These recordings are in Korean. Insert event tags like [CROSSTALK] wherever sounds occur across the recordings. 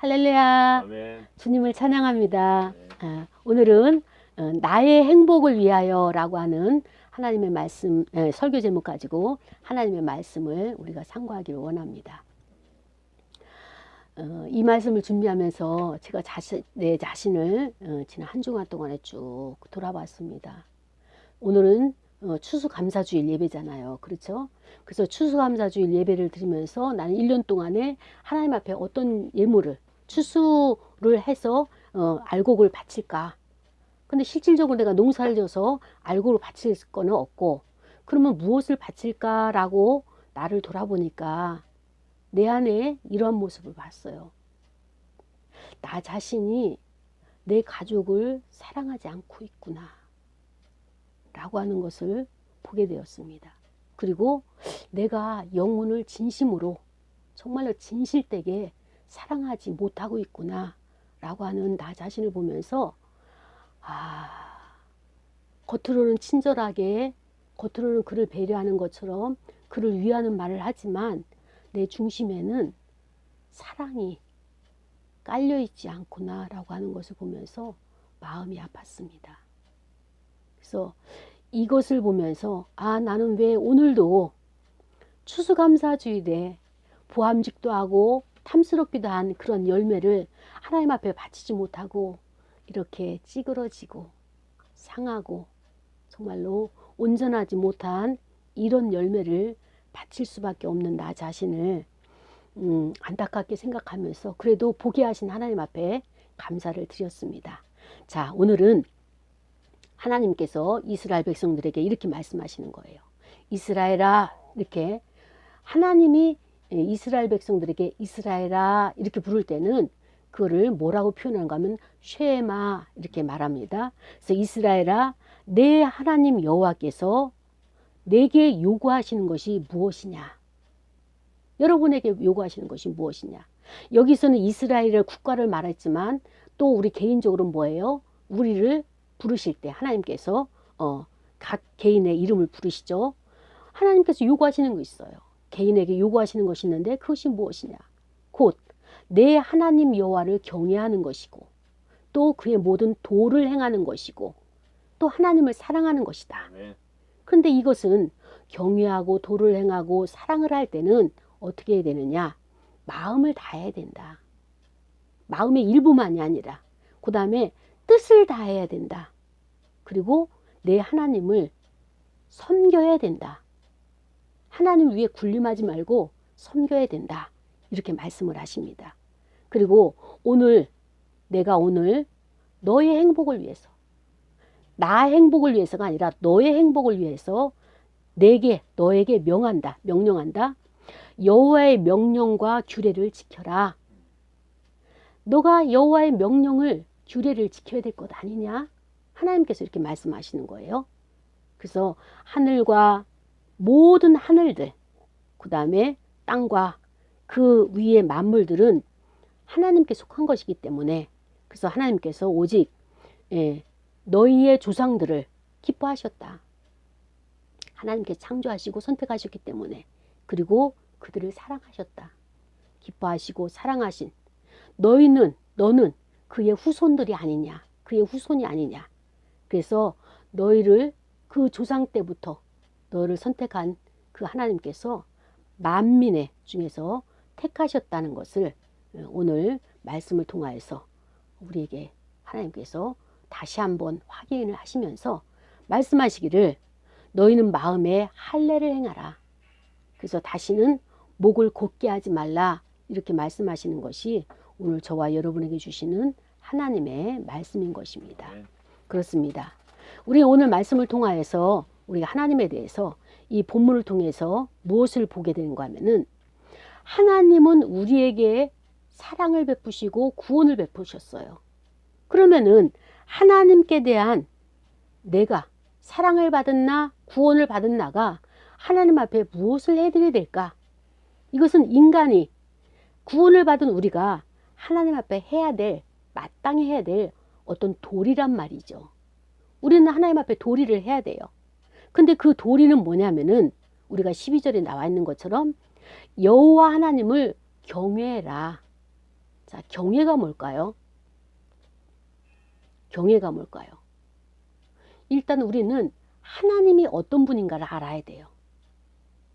할렐루야. 아멘. 주님을 찬양합니다. 네. 아, 오늘은 어, 나의 행복을 위하여라고 하는 하나님의 말씀 에, 설교 제목 가지고 하나님의 말씀을 우리가 상고하기를 원합니다. 어, 이 말씀을 준비하면서 제가 자신, 내 자신을 어, 지난 한 주간 동안에 쭉 돌아봤습니다. 오늘은 어, 추수감사주일 예배잖아요. 그렇죠? 그래서 추수감사주일 예배를 드리면서 나는 1년 동안에 하나님 앞에 어떤 예물을 추수를 해서 어, 알곡을 바칠까? 근데 실질적으로 내가 농사를 져서 알곡을 바칠 거는 없고 그러면 무엇을 바칠까라고 나를 돌아보니까 내 안에 이러한 모습을 봤어요. 나 자신이 내 가족을 사랑하지 않고 있구나. 라고 하는 것을 보게 되었습니다. 그리고 내가 영혼을 진심으로 정말로 진실되게 사랑하지 못하고 있구나. 라고 하는 나 자신을 보면서 아, 겉으로는 친절하게 겉으로는 그를 배려하는 것처럼 그를 위하는 말을 하지만 내 중심에는 사랑이 깔려 있지 않구나 라고 하는 것을 보면서 마음이 아팠습니다. 그래서 이것을 보면서 아 나는 왜 오늘도 추수감사주일에 보암직도 하고 탐스럽기도 한 그런 열매를 하나님 앞에 바치지 못하고 이렇게 찌그러지고 상하고 정말로 온전하지 못한 이런 열매를 바칠 수밖에 없는 나 자신을 음, 안타깝게 생각하면서 그래도 보게 하신 하나님 앞에 감사를 드렸습니다. 자, 오늘은 하나님께서 이스라엘 백성들에게 이렇게 말씀하시는 거예요. 이스라엘아 이렇게 하나님이 이스라엘 백성들에게 이스라엘아 이렇게 부를 때는 그거를 뭐라고 표현하는가 하면 쉐마 이렇게 말합니다. 그래서 이스라엘아 내 하나님 여호와께서 내게 요구하시는 것이 무엇이냐? 여러분에게 요구하시는 것이 무엇이냐? 여기서는 이스라엘의 국가를 말했지만 또 우리 개인적으로 뭐예요? 우리를 부르실 때 하나님께서 어, 각 개인의 이름을 부르시죠. 하나님께서 요구하시는 거 있어요. 개인에게 요구하시는 것이 있는데 그것이 무엇이냐? 곧 내 하나님 여호와를 경외하는 것이고 또 그의 모든 도를 행하는 것이고 또 하나님을 사랑하는 것이다. 그런데 이것은 경외하고 도를 행하고 사랑을 할 때는 어떻게 해야 되느냐? 마음을 다해야 된다. 마음의 일부만이 아니라 그 다음에 뜻을 다해야 된다. 그리고 내 하나님을 섬겨야 된다. 하나님 위에 군림하지 말고 섬겨야 된다. 이렇게 말씀을 하십니다. 그리고 오늘 내가 오늘 너의 행복을 위해서 나 행복을 위해서가 아니라 너의 행복을 위해서 내게 너에게 명한다. 명령한다. 여호와의 명령과 규례를 지켜라. 너가 여호와의 명령을 규례를 지켜야 될 것 아니냐? 하나님께서 이렇게 말씀하시는 거예요. 그래서 하늘과 모든 하늘들, 그 다음에 땅과 그 위의 만물들은 하나님께 속한 것이기 때문에 그래서 하나님께서 오직 예, 너희의 조상들을 기뻐하셨다. 하나님께 창조하시고 선택하셨기 때문에 그리고 그들을 사랑하셨다. 기뻐하시고 사랑하신 너희는 너는 그의 후손들이 아니냐. 그의 후손이 아니냐. 그래서 너희를 그 조상 때부터 너를 선택한 그 하나님께서 만민의 중에서 택하셨다는 것을 오늘 말씀을 통하여서 우리에게 하나님께서 다시 한번 확인을 하시면서 말씀하시기를 너희는 마음에 할례를 행하라. 그래서 다시는 목을 곧게 하지 말라. 이렇게 말씀하시는 것이 오늘 저와 여러분에게 주시는 하나님의 말씀인 것입니다. 그렇습니다. 우리 오늘 말씀을 통하여서 우리가 하나님에 대해서 이 본문을 통해서 무엇을 보게 되는가 하면은 하나님은 우리에게 사랑을 베푸시고 구원을 베푸셨어요. 그러면은 하나님께 대한 내가 사랑을 받은 나, 구원을 받은 나가 하나님 앞에 무엇을 해드려야 될까? 이것은 인간이 구원을 받은 우리가 하나님 앞에 해야 될, 마땅히 해야 될 어떤 도리란 말이죠. 우리는 하나님 앞에 도리를 해야 돼요. 근데 그 도리는 뭐냐면은 우리가 12절에 나와 있는 것처럼 여호와 하나님을 경외해라. 자, 경외가 뭘까요? 경외가 뭘까요? 일단 우리는 하나님이 어떤 분인가를 알아야 돼요.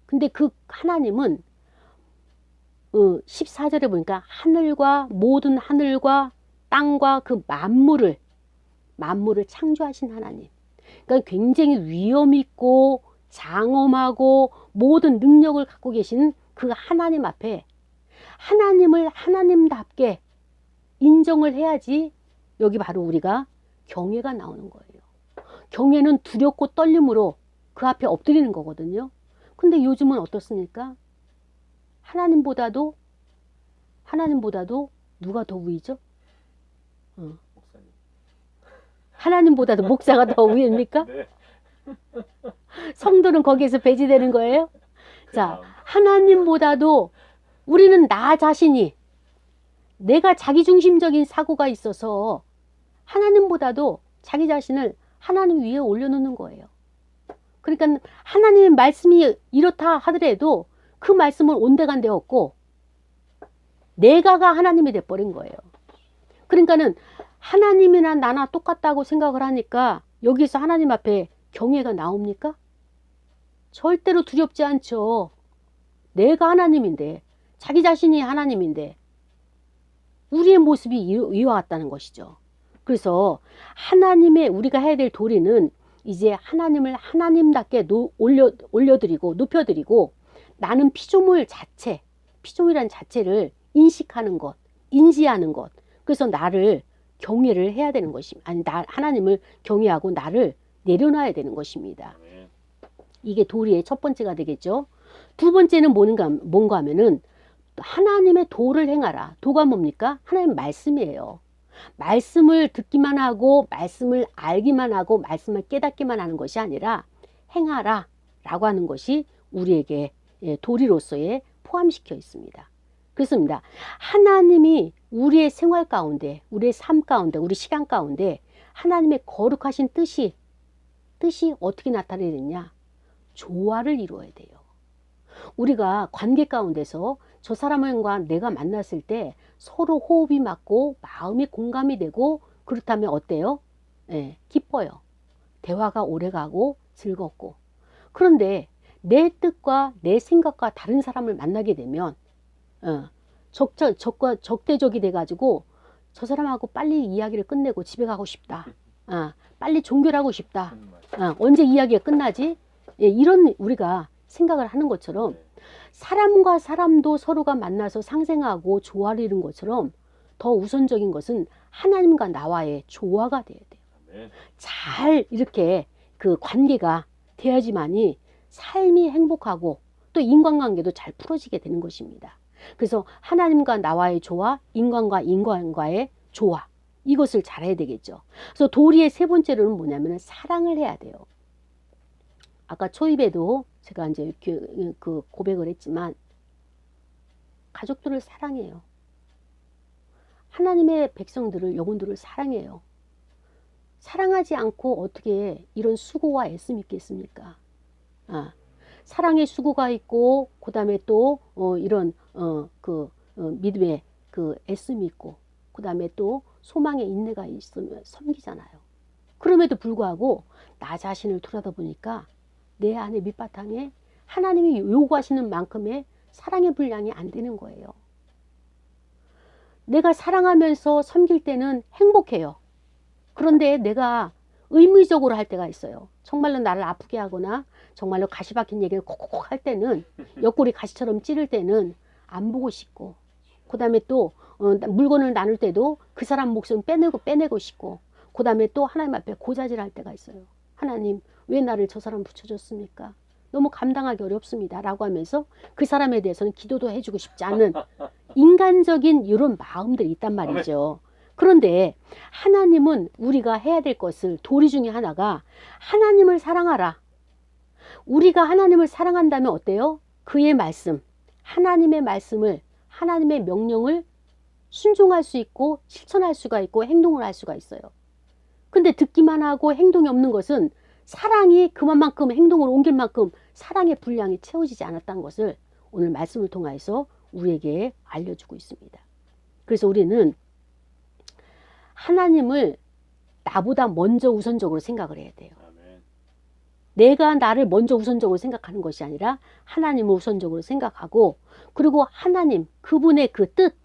근데 그 하나님은 어, 14절에 보니까 하늘과 모든 하늘과 땅과 그 만물을 만물을 창조하신 하나님. 그러니까 굉장히 위험 있고 장엄하고 모든 능력을 갖고 계신 그 하나님 앞에 하나님을 하나님답게 인정을 해야지 여기 바로 우리가 경외가 나오는 거예요. 경외는 두렵고 떨림으로 그 앞에 엎드리는 거거든요. 근데 요즘은 어떻습니까? 하나님보다도 하나님보다도 누가 더 위죠? 목사님. 하나님보다도 목사가 더 위입니까? [LAUGHS] 네. 성도는 거기에서 배제되는 거예요? 자. 하나님보다도 우리는 나 자신이 내가 자기중심적인 사고가 있어서 하나님보다도 자기 자신을 하나님 위에 올려놓는 거예요. 그러니까 하나님의 말씀이 이렇다 하더라도 그 말씀을 온데간데 없고 내가가 하나님이 돼버린 거예요. 그러니까는 하나님이나 나나 똑같다고 생각을 하니까 여기서 하나님 앞에 경외가 나옵니까? 절대로 두렵지 않죠. 내가 하나님인데, 자기 자신이 하나님인데, 우리의 모습이 이- 이와 같다는 것이죠. 그래서 하나님의 우리가 해야 될 도리는 이제 하나님을 하나님답게 노- 올려, 올려드리고, 높여드리고, 나는 피조물 자체, 피조물이란 자체를 인식하는 것, 인지하는 것. 그래서 나를 경외를 해야 되는 것입니다. 아니, 나, 하나님을 경외하고 나를 내려놔야 되는 것입니다. 네. 이게 도리의 첫 번째가 되겠죠. 두 번째는 뭔가, 뭔가 하면은 하나님의 도를 행하라. 도가 뭡니까? 하나님 말씀이에요. 말씀을 듣기만 하고 말씀을 알기만 하고 말씀을 깨닫기만 하는 것이 아니라 행하라 라고 하는 것이 우리에게 예, 도리로서의 포함시켜 있습니다. 그렇습니다. 하나님이 우리의 생활 가운데, 우리의 삶 가운데, 우리 시간 가운데 하나님의 거룩하신 뜻이 뜻이 어떻게 나타내야 되냐? 조화를 이루어야 돼요. 우리가 관계 가운데서 저 사람과 내가 만났을 때 서로 호흡이 맞고 마음이 공감이 되고 그렇다면 어때요? 예, 기뻐요. 대화가 오래 가고 즐겁고. 그런데 내 뜻과 내 생각과 다른 사람을 만나게 되면 어, 적자, 적과 적대적이 돼가지고 저 사람하고 빨리 이야기를 끝내고 집에 가고 싶다. 아, 빨리 종결하고 싶다. 아, 언제 이야기가 끝나지? 예, 이런 우리가 생각을 하는 것처럼 네. 사람과 사람도 서로가 만나서 상생하고 조화를 이룬 것처럼 더 우선적인 것은 하나님과 나와의 조화가 돼야 돼요. 아멘. 잘 이렇게 그 관계가 돼야지만이 삶이 행복하고 또 인간관계도 잘 풀어지게 되는 것입니다. 그래서 하나님과 나와의 조화, 인간과 인간과의 조화 이것을 잘해야 되겠죠. 그래서 도리의 세 번째로는 뭐냐면 사랑을 해야 돼요. 아까 초입에도 제가 이제 그, 그 고백을 했지만 가족들을 사랑해요. 하나님의 백성들을 영혼들을 사랑해요. 사랑하지 않고 어떻게 이런 수고와 애씀이 있겠습니까? 아, 사랑의 수고가 있고 그 다음에 또 어, 이런 어, 그 어, 믿음의 그 애씀이 있고 그 다음에 또 소망의 인내가 있으면 섬기잖아요. 그럼에도 불구하고 나 자신을 돌아다 보니까 내 안에 밑바탕에 하나님이 요구하시는 만큼의 사랑의 분량이 안 되는 거예요. 내가 사랑하면서 섬길 때는 행복해요. 그런데 내가 의무적으로 할 때가 있어요. 정말로 나를 아프게 하거나 정말로 가시 박힌 얘기를 콕콕콕 할 때는 [LAUGHS] 옆구리 가시처럼 찌를 때는 안 보고 싶고 그 다음에 또 어, 물건을 나눌 때도 그 사람 목숨 빼내고 빼내고 싶고 그 다음에 또 하나님 앞에 고자질할 때가 있어요. 하나님 왜 나를 저 사람 붙여줬습니까? 너무 감당하기 어렵습니다. 라고 하면서 그 사람에 대해서는 기도도 해주고 싶지 않은 [LAUGHS] 인간적인 이런 마음들이 있단 말이죠. 그런데 하나님은 우리가 해야 될 것을 도리 중에 하나가 하나님을 사랑하라. 우리가 하나님을 사랑한다면 어때요? 그의 말씀, 하나님의 말씀을, 하나님의 명령을 순종할 수 있고 실천할 수가 있고 행동을 할 수가 있어요. 근데 듣기만 하고 행동이 없는 것은 사랑이 그만큼 행동으로 옮길 만큼 사랑의 분량이 채워지지 않았다는 것을 오늘 말씀을 통해서 우리에게 알려주고 있습니다. 그래서 우리는 하나님을 나보다 먼저 우선적으로 생각을 해야 돼요. 내가 나를 먼저 우선적으로 생각하는 것이 아니라 하나님을 우선적으로 생각하고 그리고 하나님 그분의 그 뜻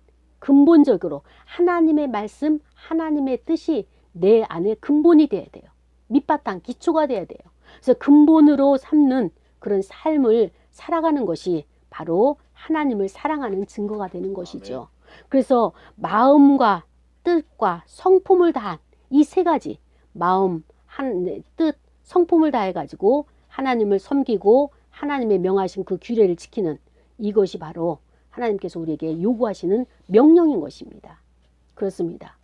근본적으로 하나님의 말씀 하나님의 뜻이 내 안에 근본이 돼야 돼요. 밑바탕 기초가 돼야 돼요. 그래서 근본으로 삼는 그런 삶을 살아가는 것이 바로 하나님을 사랑하는 증거가 되는 것이죠. 그래서 마음과 뜻과 성품을 다한 이 세 가지 마음, 한, 네, 뜻, 성품을 다해 가지고 하나님을 섬기고 하나님의 명하신 그 규례를 지키는 이것이 바로 하나님께서 우리에게 요구하시는 명령인 것입니다. 그렇습니다.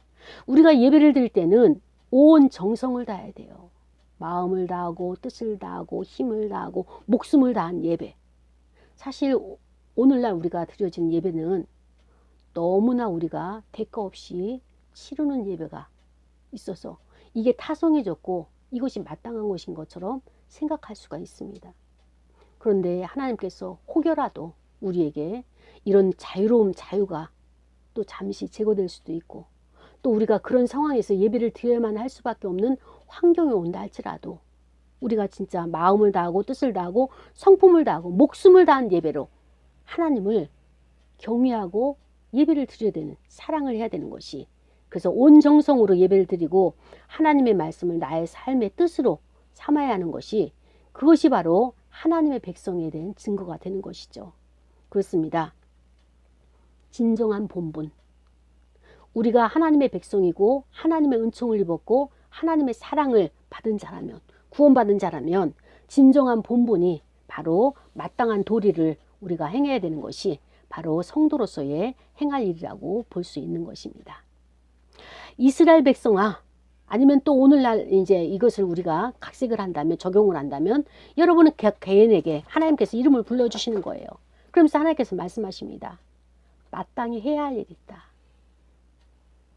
우리가 예배를 드릴 때는 온 정성을 다해야 돼요. 마음을 다하고 뜻을 다하고 힘을 다하고 목숨을 다한 예배. 사실 오- 오늘날 우리가 드려진 예배는 너무나 우리가 대가 없이 치르는 예배가 있어서 이게 타성해졌고 이것이 마땅한 것인 것처럼 생각할 수가 있습니다. 그런데 하나님께서 혹여라도 우리에게 이런 자유로움, 자유가 또 잠시 제거될 수도 있고 또 우리가 그런 상황에서 예배를 드려야만 할 수밖에 없는 환경이 온다 할지라도 우리가 진짜 마음을 다하고 뜻을 다하고 성품을 다하고 목숨을 다한 예배로 하나님을 경외하고 예배를 드려야 되는 사랑을 해야 되는 것이 그래서 온 정성으로 예배를 드리고 하나님의 말씀을 나의 삶의 뜻으로 삼아야 하는 것이 그것이 바로 하나님의 백성에 대한 증거가 되는 것이죠. 그렇습니다. 진정한 본분. 우리가 하나님의 백성이고 하나님의 은총을 입었고 하나님의 사랑을 받은 자라면 구원받은 자라면 진정한 본분이 바로 마땅한 도리를 우리가 행해야 되는 것이 바로 성도로서의 행할 일이라고 볼 수 있는 것입니다. 이스라엘 백성아 아니면 또 오늘날 이제 이것을 우리가 각색을 한다면 적용을 한다면 여러분은 개- 개인에게 하나님께서 이름을 불러주시는 거예요. 그러면서 하나님께서 말씀하십니다. 마땅히 해야 할 일이 있다.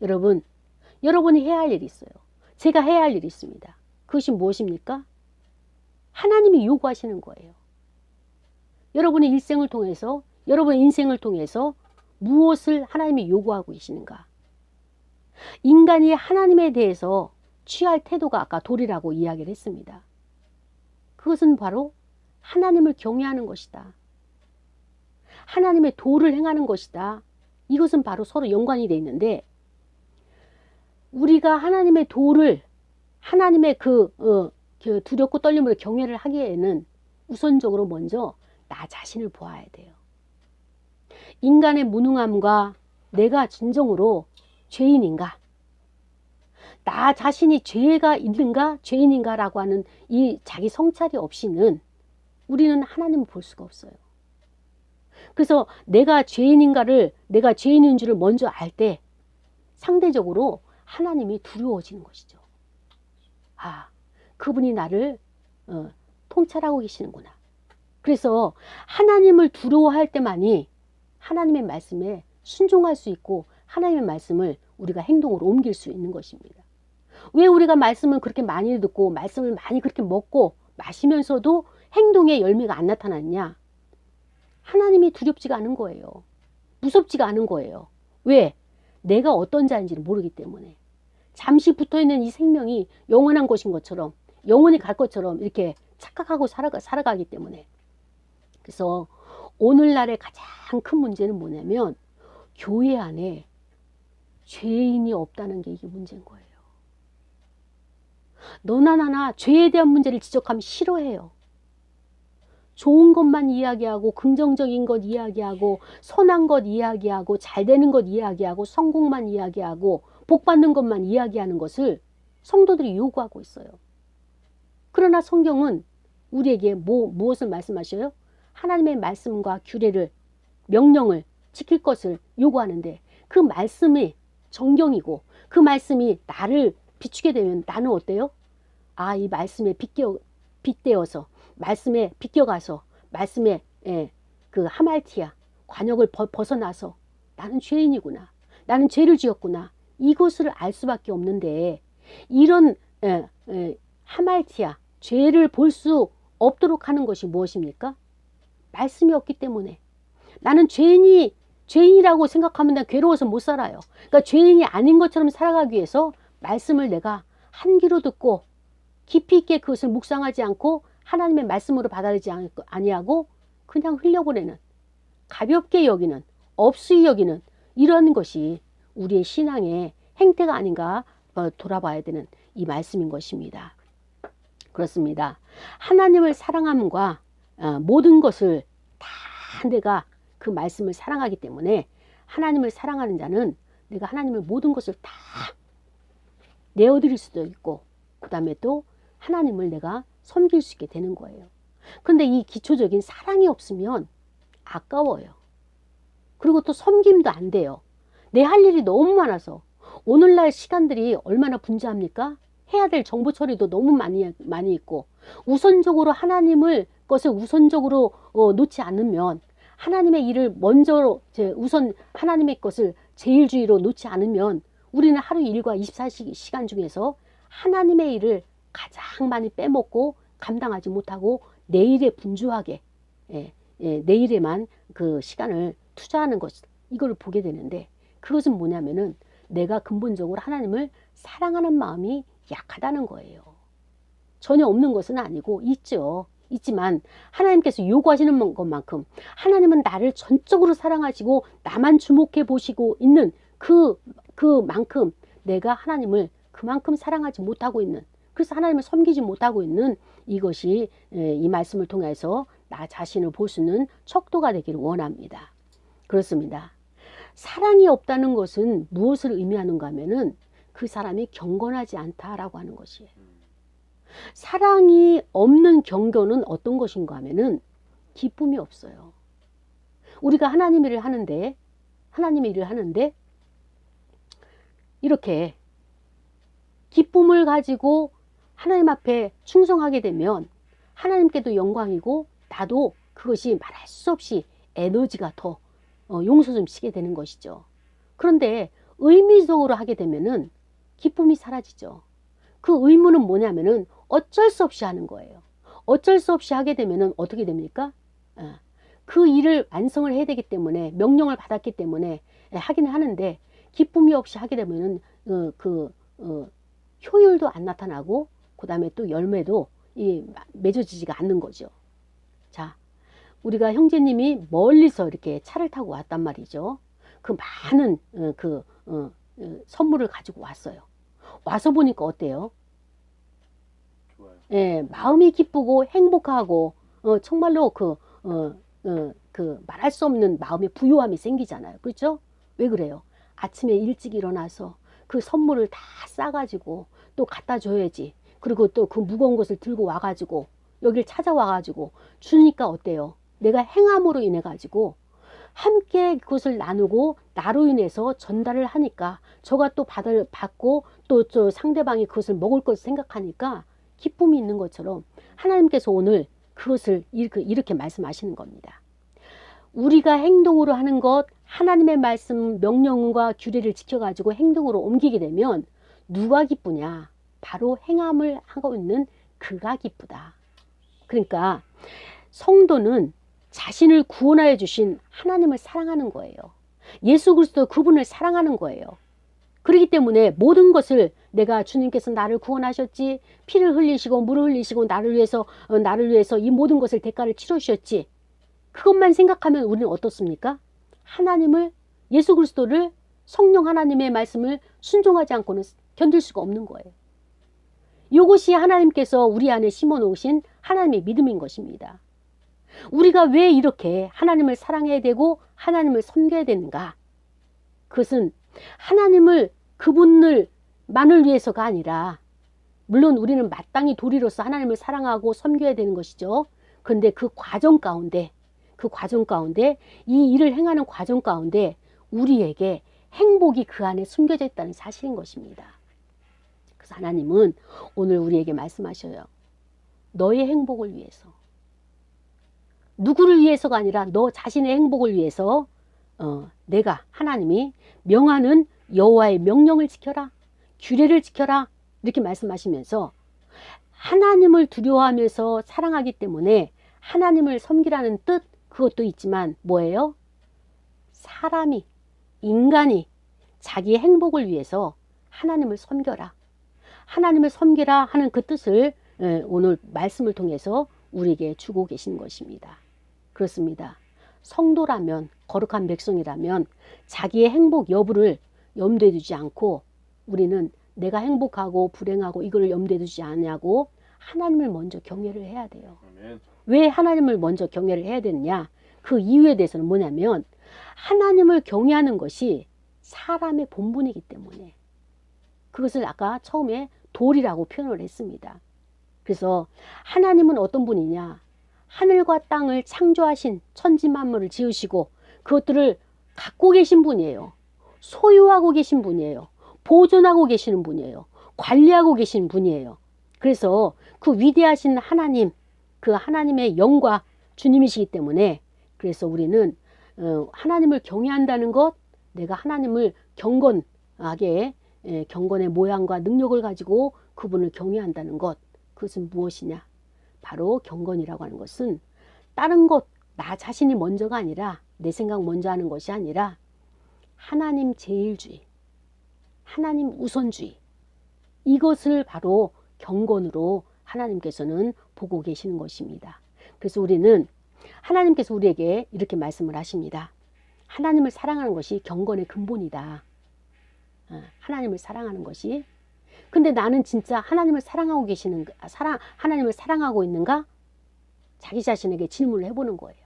여러분, 여러분이 해야 할 일이 있어요. 제가 해야 할 일이 있습니다. 그것이 무엇입니까? 하나님이 요구하시는 거예요. 여러분의 일생을 통해서, 여러분의 인생을 통해서 무엇을 하나님이 요구하고 계시는가? 인간이 하나님에 대해서 취할 태도가 아까 도리라고 이야기를 했습니다. 그것은 바로 하나님을 경외하는 것이다. 하나님의 도를 행하는 것이다. 이것은 바로 서로 연관이 돼 있는데 우리가 하나님의 도를 하나님의 그, 어, 그 두렵고 떨림으로 경외를 하기에는 우선적으로 먼저 나 자신을 보아야 돼요. 인간의 무능함과 내가 진정으로 죄인인가? 나 자신이 죄가 있는가? 죄인인가 라고 하는 이 자기 성찰이 없이는 우리는 하나님을 볼 수가 없어요. 그래서 내가 죄인인가를 내가 죄인인 줄을 먼저 알 때 상대적으로 하나님이 두려워지는 것이죠. 아, 그분이 나를 어, 통찰하고 계시는구나. 그래서 하나님을 두려워할 때만이 하나님의 말씀에 순종할 수 있고 하나님의 말씀을 우리가 행동으로 옮길 수 있는 것입니다. 왜 우리가 말씀을 그렇게 많이 듣고 말씀을 많이 그렇게 먹고 마시면서도 행동의 열매가 안 나타났냐? 하나님이 두렵지가 않은 거예요. 무섭지가 않은 거예요. 왜? 내가 어떤 자인지를 모르기 때문에. 잠시 붙어 있는 이 생명이 영원한 것인 것처럼, 영원히 갈 것처럼 이렇게 착각하고 살아가, 살아가기 때문에. 그래서 오늘날의 가장 큰 문제는 뭐냐면, 교회 안에 죄인이 없다는 게 이게 문제인 거예요. 너나 나나 죄에 대한 문제를 지적하면 싫어해요. 좋은 것만 이야기하고 긍정적인 것 이야기하고 선한 것 이야기하고 잘 되는 것 이야기하고 성공만 이야기하고 복 받는 것만 이야기하는 것을 성도들이 요구하고 있어요. 그러나 성경은 우리에게 뭐, 무엇을 말씀하셔요? 하나님의 말씀과 규례를 명령을 지킬 것을 요구하는데 그 말씀이 정경이고 그 말씀이 나를 비추게 되면 나는 어때요? 아, 이 말씀에 빗겨, 빗대어서 말씀에 비껴가서 말씀에 예, 그 하말티야 관역을 벗, 벗어나서 나는 죄인이구나 나는 죄를 지었구나 이것을 알 수밖에 없는데 이런 예, 예, 하말티야 죄를 볼 수 없도록 하는 것이 무엇입니까? 말씀이 없기 때문에 나는 죄인이 죄인이라고 생각하면 난 괴로워서 못 살아요. 그러니까 죄인이 아닌 것처럼 살아가기 위해서 말씀을 내가 한 귀로 듣고 깊이 있게 그것을 묵상하지 않고 하나님의 말씀으로 받아들이지 않- 아니하고 그냥 흘려보내는 가볍게 여기는 없이 여기는 이런 것이 우리의 신앙의 행태가 아닌가 어, 돌아봐야 되는 이 말씀인 것입니다. 그렇습니다. 하나님을 사랑함과 어, 모든 것을 다 내가 그 말씀을 사랑하기 때문에 하나님을 사랑하는 자는 내가 하나님의 모든 것을 다 내어드릴 수도 있고 그 다음에 또 하나님을 내가 섬길 수 있게 되는 거예요. 그런데 이 기초적인 사랑이 없으면 아까워요. 그리고 또 섬김도 안 돼요. 내 할 일이 너무 많아서 오늘날 시간들이 얼마나 분주합니까? 해야 될 정보 처리도 너무 많이 많이 있고 우선적으로 하나님을 것을 우선적으로 어, 놓지 않으면 하나님의 일을 먼저 제 우선 하나님의 것을 제일주의로 놓지 않으면 우리는 하루 일과 24시간 중에서 하나님의 일을 가장 많이 빼먹고 감당하지 못하고 내일에 분주하게 예, 예, 내일에만 그 시간을 투자하는 것 이걸 보게 되는데 그것은 뭐냐면은 내가 근본적으로 하나님을 사랑하는 마음이 약하다는 거예요. 전혀 없는 것은 아니고 있죠. 있지만 하나님께서 요구하시는 것만큼 하나님은 나를 전적으로 사랑하시고 나만 주목해 보시고 있는 그 그만큼 내가 하나님을 그만큼 사랑하지 못하고 있는 그래서 하나님을 섬기지 못하고 있는 이것이 에, 이 말씀을 통해서 나 자신을 볼수 있는 척도가 되기를 원합니다. 그렇습니다. 사랑이 없다는 것은 무엇을 의미하는가 하면은 그 사람이 경건하지 않다라고 하는 것이에요. 사랑이 없는 경건은 어떤 것인가 하면은 기쁨이 없어요. 우리가 하나님 일을 하는데 하나님의 일을 하는데 이렇게 기쁨을 가지고 하나님 앞에 충성하게 되면 하나님께도 영광이고 나도 그것이 말할 수 없이 에너지가 더 어, 용서 좀 치게 되는 것이죠. 그런데 의미적으로 하게 되면은 기쁨이 사라지죠. 그 의무는 뭐냐면은 어쩔 수 없이 하는 거예요. 어쩔 수 없이 하게 되면은 어떻게 됩니까? 아, 그 일을 완성을 해야 되기 때문에 명령을 받았기 때문에 하기는 하는데 기쁨이 없이 하게 되면은 어, 그 어, 효율도 안 나타나고 그 다음에 또 열매도 이 맺어지지가 않는 거죠. 자, 우리가 형제님이 멀리서 이렇게 차를 타고 왔단 말이죠. 그 많은 어, 그 어, 어, 선물을 가지고 왔어요. 와서 보니까 어때요? 예, 마음이 기쁘고 행복하고 어, 정말로 그, 어, 어, 그 말할 수 없는 마음의 부요함이 생기잖아요. 그렇죠? 왜 그래요? 아침에 일찍 일어나서 그 선물을 다 싸가지고 또 갖다 줘야지. 그리고 또 그 무거운 것을 들고 와가지고 여길 찾아와가지고 주니까 어때요? 내가 행함으로 인해 가지고 함께 그것을 나누고 나로 인해서 전달을 하니까 저가 또 받을 받고 또 저 상대방이 그것을 먹을 것을 생각하니까 기쁨이 있는 것처럼 하나님께서 오늘 그것을 이렇게, 말씀하시는 겁니다. 우리가 행동으로 하는 것 하나님의 말씀 명령과 규례를 지켜가지고 행동으로 옮기게 되면 누가 기쁘냐? 바로 행함을 하고 있는 그가 기쁘다. 그러니까 성도는 자신을 구원하여 주신 하나님을 사랑하는 거예요. 예수 그리스도 그분을 사랑하는 거예요. 그렇기 때문에 모든 것을 내가 주님께서 나를 구원하셨지 피를 흘리시고 물을 흘리시고 나를 위해서 어, 나를 위해서 이 모든 것을 대가를 치러 주셨지 그것만 생각하면 우리는 어떻습니까? 하나님을 예수 그리스도를 성령 하나님의 말씀을 순종하지 않고는 견딜 수가 없는 거예요. 이것이 하나님께서 우리 안에 심어 놓으신 하나님의 믿음인 것입니다. 우리가 왜 이렇게 하나님을 사랑해야 되고 하나님을 섬겨야 되는가? 그것은 하나님을 그분을 만을 위해서가 아니라 물론 우리는 마땅히 도리로서 하나님을 사랑하고 섬겨야 되는 것이죠. 그런데 그 과정 가운데 그 과정 가운데 이 일을 행하는 과정 가운데 우리에게 행복이 그 안에 숨겨져 있다는 사실인 것입니다. 그래서 하나님은 오늘 우리에게 말씀하셔요. 너의 행복을 위해서 누구를 위해서가 아니라 너 자신의 행복을 위해서 어, 내가 하나님이 명하는 여호와의 명령을 지켜라 규례를 지켜라 이렇게 말씀하시면서 하나님을 두려워하면서 사랑하기 때문에 하나님을 섬기라는 뜻 그것도 있지만 뭐예요? 사람이 인간이 자기 행복을 위해서 하나님을 섬겨라. 하나님을 섬기라 하는 그 뜻을 예, 오늘 말씀을 통해서 우리에게 주고 계신 것입니다. 그렇습니다. 성도라면 거룩한 백성이라면 자기의 행복 여부를 염두에 두지 않고 우리는 내가 행복하고 불행하고 이걸 염두에 두지 않냐고 하나님을 먼저 경외를 해야 돼요. 아멘. 왜 하나님을 먼저 경외를 해야 되느냐? 그 이유에 대해서는 뭐냐면 하나님을 경외하는 것이 사람의 본분이기 때문에 그것을 아까 처음에 돌이라고 표현을 했습니다. 그래서 하나님은 어떤 분이냐? 하늘과 땅을 창조하신 천지 만물을 지으시고 그것들을 갖고 계신 분이에요. 소유하고 계신 분이에요. 보존하고 계시는 분이에요. 관리하고 계신 분이에요. 그래서 그 위대하신 하나님, 그 하나님의 영과 주님이시기 때문에 그래서 우리는 어, 하나님을 경외한다는 것, 내가 하나님을 경건하게 예, 경건의 모양과 능력을 가지고 그분을 경외한다는 것, 그것은 무엇이냐? 바로 경건이라고 하는 것은 다른 것, 나 자신이 먼저가 아니라 내 생각 먼저 하는 것이 아니라 하나님 제일주의, 하나님 우선주의, 이것을 바로 경건으로 하나님께서는 보고 계시는 것입니다. 그래서 우리는 하나님께서 우리에게 이렇게 말씀을 하십니다. 하나님을 사랑하는 것이 경건의 근본이다. 어, 하나님을 사랑하는 것이. 근데 나는 진짜 하나님을 사랑하고 계시는 사랑 하나님을 사랑하고 있는가? 자기 자신에게 질문을 해보는 거예요.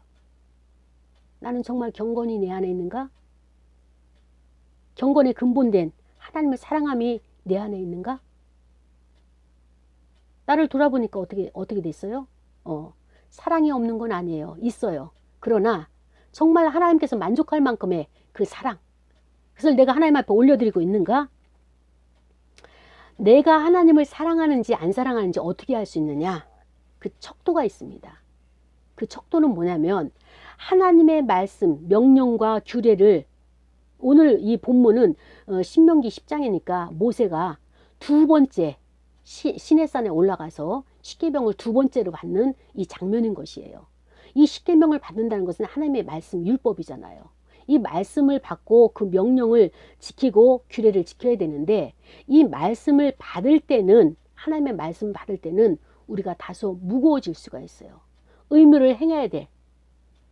나는 정말 경건이 내 안에 있는가? 경건의 근본된 하나님을 사랑함이 내 안에 있는가? 나를 돌아보니까 어떻게 어떻게 됐어요? 어, 사랑이 없는 건 아니에요. 있어요. 그러나 정말 하나님께서 만족할 만큼의 그 사랑. 그것을 내가 하나님 앞에 올려드리고 있는가? 내가 하나님을 사랑하는지 안 사랑하는지 어떻게 알 수 있느냐? 그 척도가 있습니다. 그 척도는 뭐냐면 하나님의 말씀, 명령과 규례를 오늘 이 본문은 어, 신명기 10장이니까 모세가 두 번째 시, 시내산에 올라가서 십계명을 두 번째로 받는 이 장면인 것이에요. 이 십계명을 받는다는 것은 하나님의 말씀 율법이잖아요. 이 말씀을 받고 그 명령을 지키고 규례를 지켜야 되는데 이 말씀을 받을 때는 하나님의 말씀 받을 때는 우리가 다소 무거워질 수가 있어요. 의무를 행해야 돼.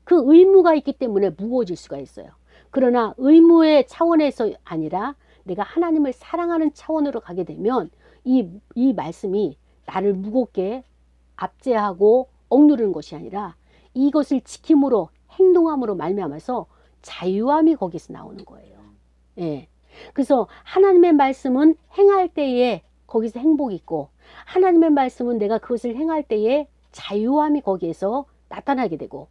그 의무가 있기 때문에 무거워질 수가 있어요. 그러나 의무의 차원에서 아니라 내가 하나님을 사랑하는 차원으로 가게 되면 이, 이 말씀이 나를 무겁게 압제하고 억누르는 것이 아니라 이것을 지킴으로 행동함으로 말미암아서 자유함이 거기서 나오는 거예요. 예. 그래서 하나님의 말씀은 행할 때에 거기서 행복이 있고 하나님의 말씀은 내가 그것을 행할 때에 자유함이 거기에서 나타나게 되고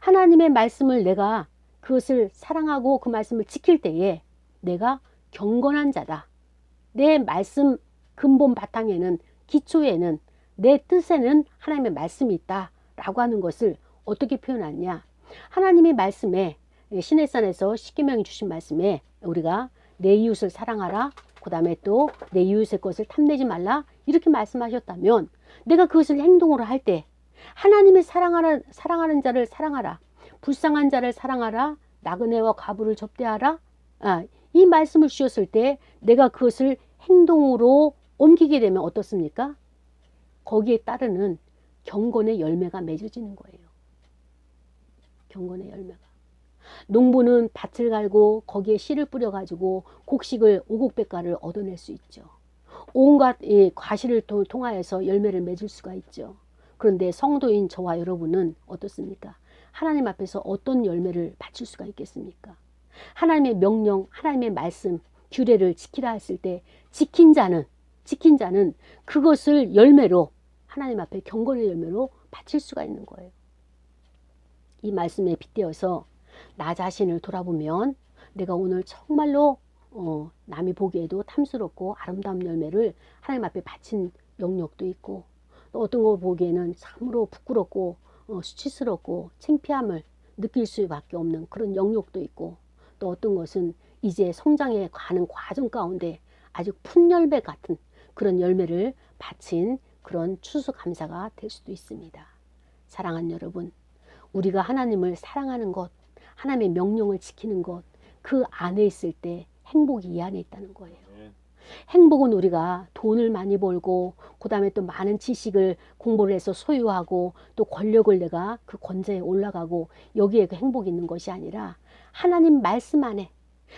하나님의 말씀을 내가 그것을 사랑하고 그 말씀을 지킬 때에 내가 경건한 자다. 내 말씀 근본 바탕에는 기초에는 내 뜻에는 하나님의 말씀이 있다 라고 하는 것을 어떻게 표현하냐? 하나님의 말씀에 시내산에서 십계명이 주신 말씀에 우리가 내 이웃을 사랑하라. 그 다음에 또 내 이웃의 것을 탐내지 말라. 이렇게 말씀하셨다면 내가 그것을 행동으로 할 때 하나님의 사랑하는 사랑하는 자를 사랑하라. 불쌍한 자를 사랑하라. 나그네와 과부를 접대하라. 아, 이 말씀을 주셨을 때 내가 그것을 행동으로 옮기게 되면 어떻습니까? 거기에 따르는 경건의 열매가 맺어지는 거예요. 경건의 열매가. 농부는 밭을 갈고 거기에 씨를 뿌려가지고 곡식을 오곡백과를 얻어낼 수 있죠. 온갖 이 과실을 통- 통하여서 열매를 맺을 수가 있죠. 그런데 성도인 저와 여러분은 어떻습니까? 하나님 앞에서 어떤 열매를 바칠 수가 있겠습니까? 하나님의 명령, 하나님의 말씀, 규례를 지키라 했을 때 지킨 자는 지킨 자는 그것을 열매로 하나님 앞에 경건의 열매로 바칠 수가 있는 거예요. 이 말씀에 빗대어서 나 자신을 돌아보면 내가 오늘 정말로 어, 남이 보기에도 탐스럽고 아름다운 열매를 하나님 앞에 바친 영역도 있고 또 어떤 거 보기에는 참으로 부끄럽고 어, 수치스럽고 창피함을 느낄 수밖에 없는 그런 영역도 있고 또 어떤 것은 이제 성장해 가는 과정 가운데 아주 푼열매 같은 그런 열매를 바친 그런 추수감사가 될 수도 있습니다. 사랑하는 여러분, 우리가 하나님을 사랑하는 것, 하나님의 명령을 지키는 것, 그 안에 있을 때 행복이 이 안에 있다는 거예요. 아멘. 행복은 우리가 돈을 많이 벌고 그 다음에 또 많은 지식을 공부를 해서 소유하고 또 권력을 내가 그 권좌에 올라가고 여기에 그 행복이 있는 것이 아니라 하나님 말씀 안에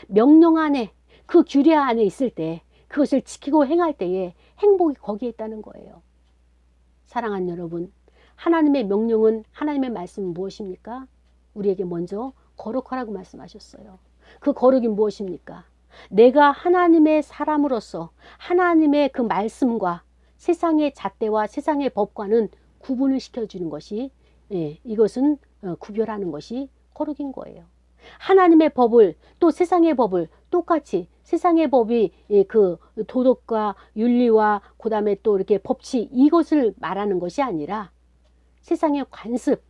명령 안에 그 규례 안에 있을 때 그것을 지키고 행할 때에 행복이 거기에 있다는 거예요. 사랑하는 여러분, 하나님의 명령은 하나님의 말씀은 무엇입니까? 우리에게 먼저 거룩하라고 말씀하셨어요. 그 거룩이 무엇입니까? 내가 하나님의 사람으로서 하나님의 그 말씀과 세상의 잣대와 세상의 법과는 구분을 시켜주는 것이 예, 이것은 어, 구별하는 것이 거룩인 거예요. 하나님의 법을 또 세상의 법을 똑같이 세상의 법이 예, 그 도덕과 윤리와 그 다음에 또 이렇게 법칙 이것을 말하는 것이 아니라 세상의 관습,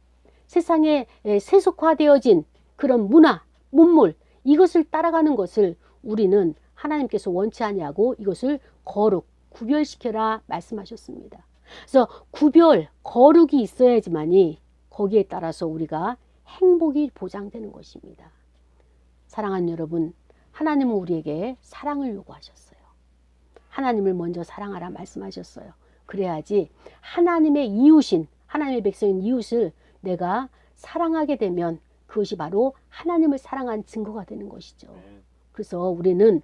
세상에 예, 세속화되어진 그런 문화, 문물 이것을 따라가는 것을 우리는 하나님께서 원치 아니하고 이것을 거룩 구별시켜라 말씀하셨습니다. 그래서 구별 거룩이 있어야지만이 거기에 따라서 우리가 행복이 보장되는 것입니다. 사랑하는 여러분, 하나님은 우리에게 사랑을 요구하셨어요. 하나님을 먼저 사랑하라 말씀하셨어요. 그래야지 하나님의 이웃인 하나님의 백성인 이웃을 내가 사랑하게 되면 그것이 바로 하나님을 사랑한 증거가 되는 것이죠. 아멘. 그래서 우리는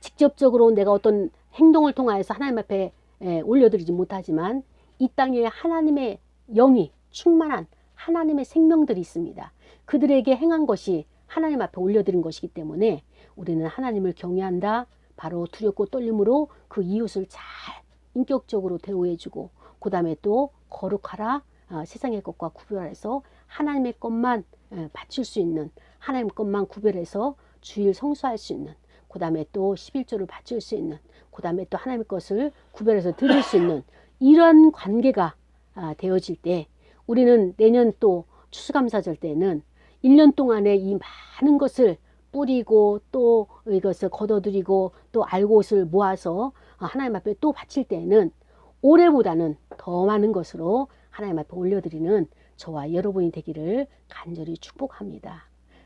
직접적으로 내가 어떤 행동을 통하여서 하나님 앞에 에, 올려드리지 못하지만 이 땅에 하나님의 영이 충만한 하나님의 생명들이 있습니다. 그들에게 행한 것이 하나님 앞에 올려드린 것이기 때문에 우리는 하나님을 경외한다. 바로 두렵고 떨림으로 그 이웃을 잘 인격적으로 대우해주고 그 다음에 또 거룩하라 아, 세상의 것과 구별해서 하나님의 것만 에, 바칠 수 있는 하나님 것만 구별해서 주일 성수할 수 있는 그 다음에 또 11조를 바칠 수 있는 그 다음에 또 하나님의 것을 구별해서 드릴 수 있는 이런 관계가 아, 되어질 때 우리는 내년 또 추수감사절 때는 1년 동안에 이 많은 것을 뿌리고 또 이것을 걷어들이고 또 알곳을 모아서 하나님 앞에 또 바칠 때에는 올해보다는 더 많은 것으로 하나님 앞에 올려드리는 저와 여러분이 되기를 간절히 축복합니다.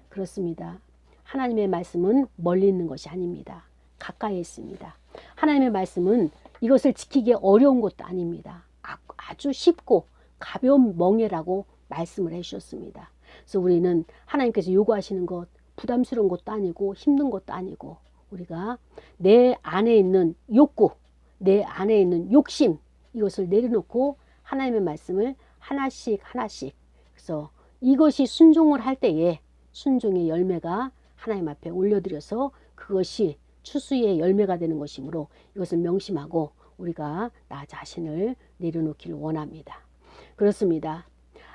그렇습니다. 하나님의 말씀은 멀리 있는 것이 아닙니다. 가까이 있습니다. 하나님의 말씀은 이것을 지키기 어려운 것도 아닙니다. 아- 아주 쉽고 가벼운 멍해라고 말씀을 해주셨습니다. 그래서 우리는 하나님께서 요구하시는 것 부담스러운 것도 아니고 힘든 것도 아니고 우리가 내 안에 있는 욕구, 내 안에 있는 욕심 이것을 내려놓고 하나님의 말씀을 하나씩 하나씩 그래서 이것이 순종을 할 때에 순종의 열매가 하나님 앞에 올려드려서 그것이 추수의 열매가 되는 것이므로 이것을 명심하고 우리가 나 자신을 내려놓기를 원합니다. 그렇습니다.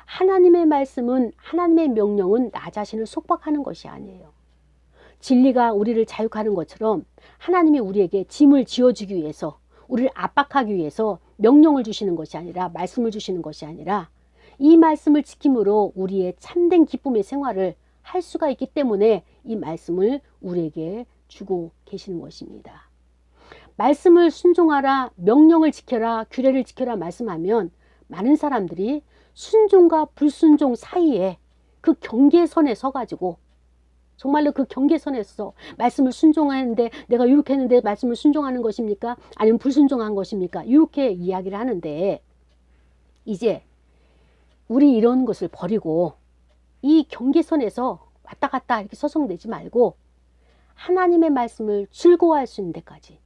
하나님의 말씀은 하나님의 명령은 나 자신을 속박하는 것이 아니에요. 진리가 우리를 자유하는 것처럼 하나님이 우리에게 짐을 지어주기 위해서 우리를 압박하기 위해서 명령을 주시는 것이 아니라 말씀을 주시는 것이 아니라 이 말씀을 지킴으로 우리의 참된 기쁨의 생활을 할 수가 있기 때문에 이 말씀을 우리에게 주고 계시는 것입니다. 말씀을 순종하라, 명령을 지켜라, 규례를 지켜라 말씀하면 많은 사람들이 순종과 불순종 사이에 그 경계선에 서가지고 정말로 그 경계선에서 말씀을 순종하는데 내가 이렇게 했는데 말씀을 순종하는 것입니까? 아니면 불순종한 것입니까? 이렇게 이야기를 하는데 이제 우리 이런 것을 버리고 이 경계선에서 왔다 갔다 이렇게 서성대지 말고 하나님의 말씀을 즐거워할 수 있는 데까지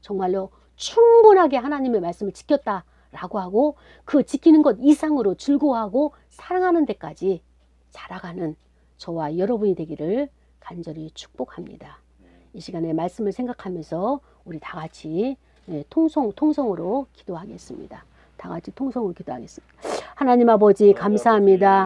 정말로 충분하게 하나님의 말씀을 지켰다라고 하고 그 지키는 것 이상으로 즐거워하고 사랑하는 데까지 자라가는 저와 여러분이 되기를 간절히 축복합니다. 이 시간에 말씀을 생각하면서 우리 다 같이 예, 통성 통성으로 기도하겠습니다. 다 같이 통성으로 기도하겠습니다. 하나님 아버지 감사합니다.